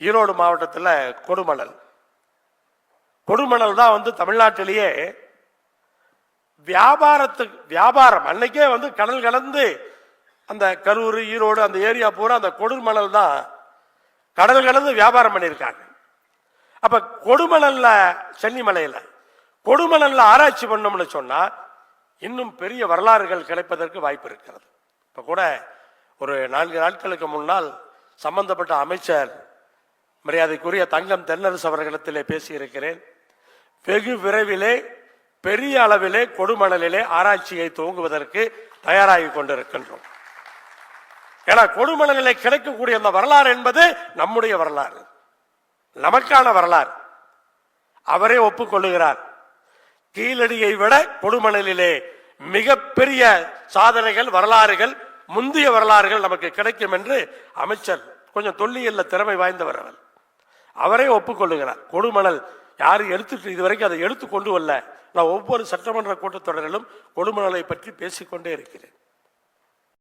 ஈரோடு மாவட்டத்தில் கொடுமணல். கொடுமணல் தான் வந்து தமிழ்நாட்டிலேயே வியாபாரத்துக்கு வியாபாரம். அன்னைக்கே வந்து கடல் கலந்து அந்த கரூர் ஈரோடு அந்த ஏரியா பூரா அந்த கொடுமணல் தான் கடல் கலந்து வியாபாரம் பண்ணியிருக்காங்க. அப்ப கொடுமணல்ல சென்னிமலையில் கொடுமணல்ல ஆராய்ச்சி பண்ணோம்னு சொன்னா இன்னும் பெரிய வரலாறுகள் கிடைப்பதற்கு வாய்ப்பு இருக்கிறது. இப்போ கூட ஒரு நான்கு நாட்களுக்கு முன்னால் சம்பந்தப்பட்ட அமைச்சர் மரியாதைக்குரிய தங்கம் தென்னரசு அவர்களிடத்திலே பேசியிருக்கிறேன். வெகு விரைவிலே பெரிய அளவிலே கொடுமணலிலே ஆராய்ச்சியை துவங்குவதற்கு தயாராகி கொண்டிருக்கின்றோம். ஏன்னா கொடுமணலிலே கிடைக்கக்கூடிய அந்த வரலாறு என்பது நம்முடைய வரலாறு. நமக்கான வரலாறு. அவரே ஒப்புக்கொள்ளுகிறார். கீழடியை விட கொடுமணலிலே மிகப்பெரிய சாதனைகள் வரலாறுகள் முந்தைய வரலாறுகள் நமக்கு கிடைக்கும் என்று அமைச்சர் கொஞ்சம் தொல்லியல்ல திறமை வாய்ந்தவர் அவர். அவரே ஒப்புக்கொள்ளுகிறார். கொடுமணல் யாரும் எடுத்துட்டு இதுவரைக்கும் அதை எடுத்து கொண்டு வரல. நான் ஒவ்வொரு சட்டமன்ற கூட்டத்தொடரிலும் கொடுமணலை பற்றி பேசிக்கொண்டே இருக்கிறேன்.